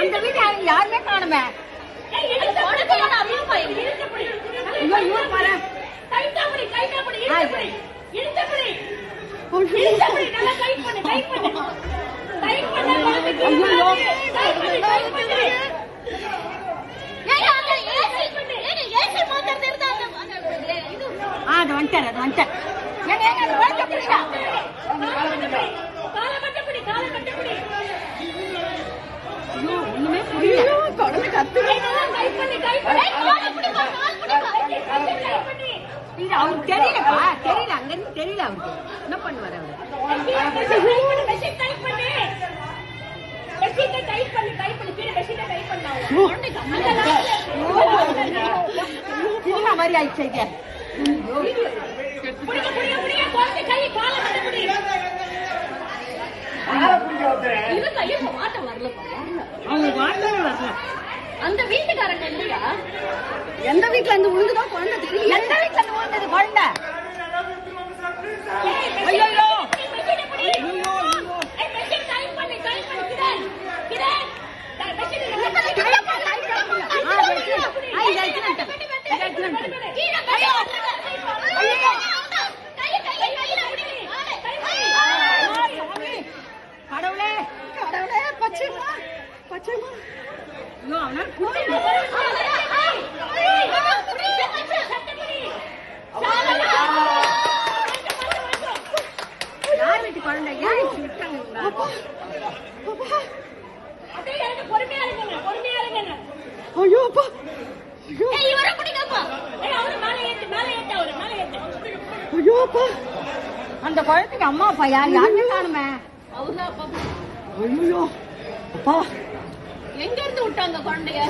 அந்த வீட்டை யாருமே காணுமே வந்துட்டார் அது வந்துட்டார். அவருக்கு தெரியலப்பா தெரியல அங்கிருந்து தெரியல அவருக்கு என்ன பண்ணுவார் அவர் மாதிரி ஆயிடுச்சு அந்த வீட்டுக்காரங்க எந்த வீட்டுல இருந்து உழுதுதான் குழந்தை தெரியும்? ஏன் இப்படி விட்டாங்க ஐயோ அப்பா. அந்த குழந்தைக்கு அம்மா அப்பா யார்? யாருமே காணுமே ஐயோ. அப்பா. எங்க இருந்து விட்டாங்க குழந்தைய?